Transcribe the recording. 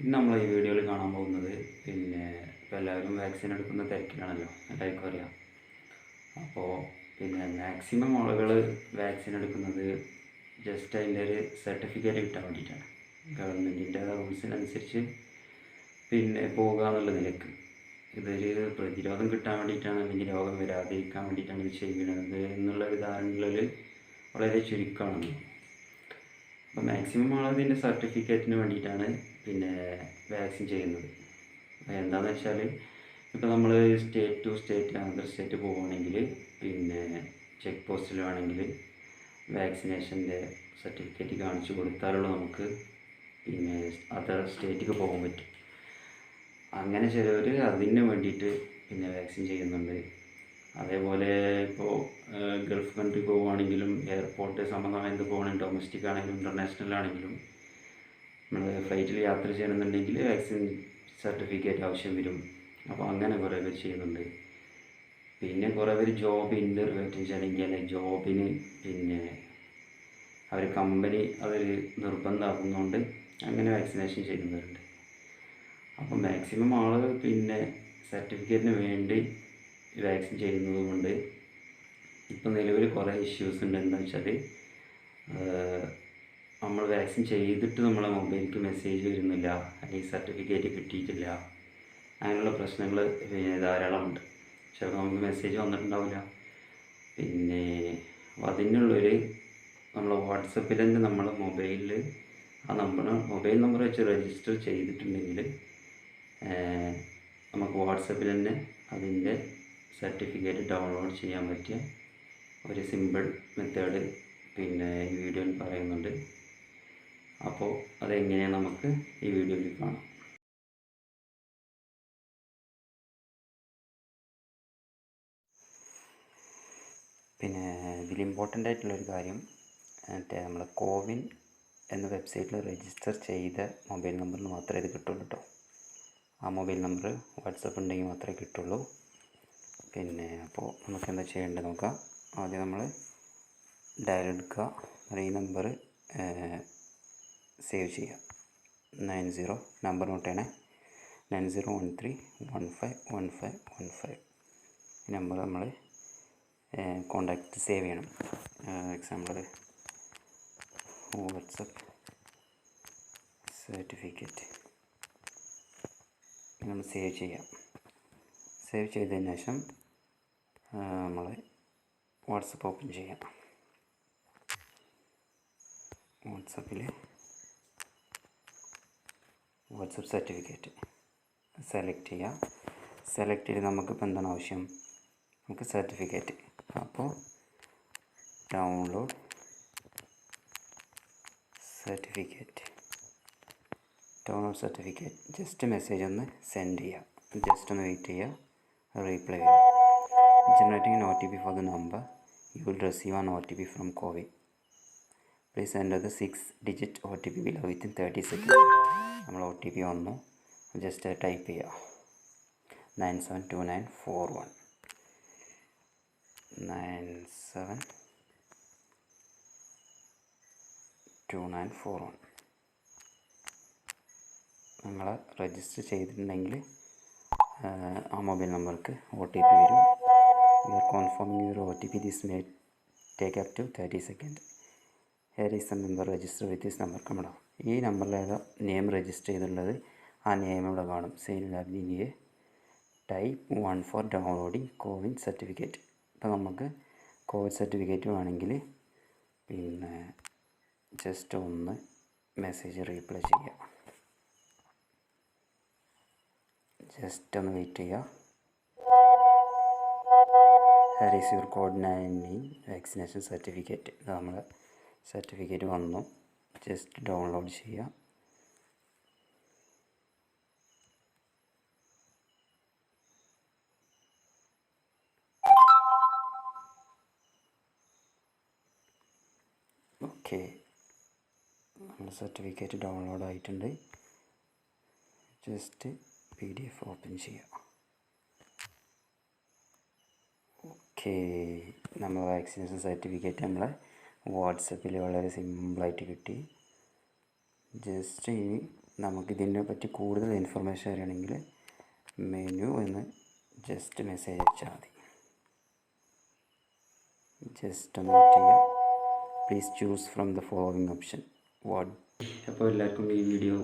ഇന്ന് നമ്മൾ ഈ വീഡിയോയിൽ കാണാൻ പോകുന്നത് പിന്നെ ഇപ്പോൾ എല്ലാവരും വാക്സിൻ എടുക്കുന്ന തിരക്കിലാണല്ലോ എല്ലാവർക്കും അറിയാം. അപ്പോൾ പിന്നെ മാക്സിമം ആളുകൾ വാക്സിൻ എടുക്കുന്നത് ജസ്റ്റ് അതിന്റെ ഒരു സർട്ടിഫിക്കറ്റ് കിട്ടാൻ വേണ്ടിയിട്ടാണ്. ഗവൺമെന്റിന്റെ റൂൾസിനനുസരിച്ച് പിന്നെ പോകുക എന്നുള്ള നിലയ്ക്ക്. ഇതൊരു പ്രതിരോധം കിട്ടാൻ വേണ്ടിയിട്ടാണ് അല്ലെങ്കിൽ രോഗം വരാതിരിക്കാൻ വേണ്ടിയിട്ടാണ് ഇത് ചെയ്യുന്നത്. എന്നുള്ള ഒരു ധാരണകളിൽ വളരെ ചുരുക്കമാണ്. അപ്പോൾ മാക്സിമം ആൾ ഇതിന്റെ സർട്ടിഫിക്കറ്റിന് വേണ്ടിയിട്ടാണ് പിന്നെ വാക്സിൻ ചെയ്യുന്നത്. എന്താണെന്ന് വെച്ചാൽ ഇപ്പോൾ നമ്മൾ state to state other state പോവുകയാണെങ്കിൽ പിന്നെ ചെക്ക് പോസ്റ്റിൽ വേണമെങ്കിൽ വാക്സിനേഷന്റെ സർട്ടിഫിക്കറ്റ് കാണിച്ചു കൊടുത്താലുള്ള നമുക്ക് പിന്നെ അതർ സ്റ്റേറ്റിലേക്ക് പോകാൻ പറ്റും. അങ്ങനെ ചിലവർ അതിന് വേണ്ടിയിട്ട് പിന്നെ വാക്സിൻ ചെയ്യുന്നുണ്ട്. അതേപോലെ ഇപ്പോൾ ഗൾഫ് കൺട്രി പോവുകയാണെങ്കിലും എയർപോർട്ട് എന്ത് പോകണമെങ്കിൽ ഡൊമസ്റ്റിക് ആണെങ്കിലും ഇന്റർനാഷണൽ ആണെങ്കിലും നമ്മൾ ഫ്ലൈറ്റിൽ യാത്ര ചെയ്യണമെന്നുണ്ടെങ്കിൽ വാക്സിൻ സർട്ടിഫിക്കറ്റ് ആവശ്യം വരും. അപ്പോൾ അങ്ങനെ കുറേ പേര് ചെയ്യുന്നുണ്ട്. പിന്നെ കുറേ പേര് ജോബ് ഇന്റർവ്യൂ അറ്റൻഡ് ചെയ്യണമെങ്കിൽ അല്ലെങ്കിൽ ജോബിന് പിന്നെ അവർ കമ്പനി അവർ നിർബന്ധമാക്കുന്നതുകൊണ്ട് അങ്ങനെ വാക്സിനേഷൻ ചെയ്യുന്നവരുണ്ട്. അപ്പോൾ മാക്സിമം ആൾ പിന്നെ സർട്ടിഫിക്കറ്റിന് വേണ്ടി വാക്സിൻ ചെയ്യുന്നത് കൊണ്ട് ഇപ്പം നിലവിൽ കുറേ ഇഷ്യൂസ് ഉണ്ട്. എന്താ വെച്ചാൽ നമ്മൾ വാക്സിൻ ചെയ്തിട്ട് നമ്മളെ മൊബൈലിലേക്ക് മെസ്സേജ് വരുന്നില്ല അല്ലെങ്കിൽ സർട്ടിഫിക്കറ്റ് കിട്ടിയിട്ടില്ല അങ്ങനെയുള്ള പ്രശ്നങ്ങൾ ധാരാളമുണ്ട് ചിലപ്പോൾ നമുക്ക് മെസ്സേജ് വന്നിട്ടുണ്ടാവില്ല. പിന്നെ അതിനുള്ളൊരു നമ്മൾ വാട്സപ്പിൽ തന്നെ നമ്മൾ മൊബൈലിൽ ആ നമ്പർ മൊബൈൽ നമ്പർ വെച്ച് രജിസ്റ്റർ ചെയ്തിട്ടുണ്ടെങ്കിൽ നമുക്ക് വാട്സപ്പിൽ തന്നെ അതിന്റെ സർട്ടിഫിക്കറ്റ് ഡൗൺലോഡ് ചെയ്യാൻ പറ്റിയ ഒരു സിമ്പിൾ മെത്തേഡ് പിന്നെ ഈ വീഡിയോയിൽ പറയുന്നുണ്ട്. അപ്പോൾ അതെങ്ങനെയാണ് നമുക്ക് ഈ വീഡിയോയിൽ കാണാം. പിന്നെ ഇതിൽ ഇമ്പോർട്ടന്റ് ആയിട്ടുള്ളൊരു കാര്യം മറ്റേ നമ്മൾ കോവിൻ എന്ന വെബ്സൈറ്റിൽ രജിസ്റ്റർ ചെയ്ത മൊബൈൽ നമ്പറിൽ മാത്രമേ ഇത് കിട്ടുള്ളൂ കേട്ടോ ആ മൊബൈൽ നമ്പർ വാട്സപ്പ് ഉണ്ടെങ്കിൽ മാത്രമേ കിട്ടുള്ളൂ. പിന്നെ അപ്പോൾ നമുക്ക് എന്താ ചെയ്യേണ്ടത് നോക്കാം. ആദ്യം നമ്മൾ ഡയൽ എടുക്കുക. ഈ നമ്പർ സേവ് ചെയ്യുക നയൻ സീറോ നമ്പർ നോട്ട് ചെയ്യണേ. Nine zero one three one five one five one five ഈ നമ്പർ നമ്മൾ കോണ്ടാക്റ്റ് സേവ് ചെയ്യണം. എക്സാമ്പിൾ വാട്സപ്പ് സർട്ടിഫിക്കറ്റ് നമ്മൾ സേവ് ചെയ്യാം. സേവ് ചെയ്തതിന് ശേഷം നമ്മൾ വാട്സപ്പ് ഓപ്പൺ ചെയ്യാം. വാട്സപ്പിൽ വാട്സപ്പ് സർട്ടിഫിക്കറ്റ് സെലക്ട് ചെയ്യുക സെലക്ട് ചെയ്ത് നമുക്കിപ്പോൾ എന്താണ് ആവശ്യം? നമുക്ക് സർട്ടിഫിക്കറ്റ്. അപ്പോൾ download certificate. Download certificate. Just message ഒന്ന് സെൻഡ് ചെയ്യുക ജസ്റ്റ് ഒന്ന് വെയിറ്റ് ചെയ്യുക റീപ്ലൈ വരും. Generating an OTP for the number, you will receive an OTP from enter the six digit O T P below within thirty second നമ്മൾ O T P വന്നു. Just type ചെയ്യുക nine seven two nine four one nine seven two nine four one നിങ്ങൾ register ചെയ്തിട്ടുണ്ടെങ്കിൽ mobile നമ്പർക്ക് O T you are confirming T P this may take up to thirty second here is a member register with this number കമ്മടോ ഈ നമ്പറിൽ ഏതാ name register ചെയ്തിട്ടുള്ളത്? ആ name ഇവിടെ കാണും. സെയിൻ ലാബിനിയെ type one for downloading CoWIN certificate ഇപ്പോൾ നമുക്ക് കോവിഡ് സർട്ടിഫിക്കറ്റ് വേണമെങ്കിൽ പിന്നെ ജസ്റ്റ് ഒന്ന് മെസ്സേജ് റീപ്ലൈ ചെയ്യുക ജസ്റ്റ് ഒന്ന് വെയിറ്റ് ചെയ്യുക your code nine vaccination certificate ഇത് നമ്മുടെ സർട്ടിഫിക്കറ്റ് വന്നു. ജസ്റ്റ് ഡൗൺലോഡ് ചെയ്യുക ഓക്കെ നമ്മുടെ സർട്ടിഫിക്കറ്റ് ഡൗൺലോഡ് ആയിട്ടുണ്ട്. Just P D F open ചെയ്യുക ഓക്കെ നമ്മൾ വാക്സിനേഷൻ സർട്ടിഫിക്കറ്റ് നമ്മളെ വാട്സപ്പിൽ വളരെ സിമ്പിളായിട്ട് കിട്ടി. ജസ്റ്റ് ഇനി നമുക്കിതിനെ പറ്റി കൂടുതൽ ഇൻഫർമേഷൻ അറിയണമെങ്കിൽ മെനു എന്ന് ജസ്റ്റ് മെസ്സേജ് അയച്ചാൽ മതി. ജസ്റ്റ് ഒന്ന് ചെയ്യുക. Please choose from the following option what അപ്പോൾ എല്ലാവർക്കും ഈ വീഡിയോ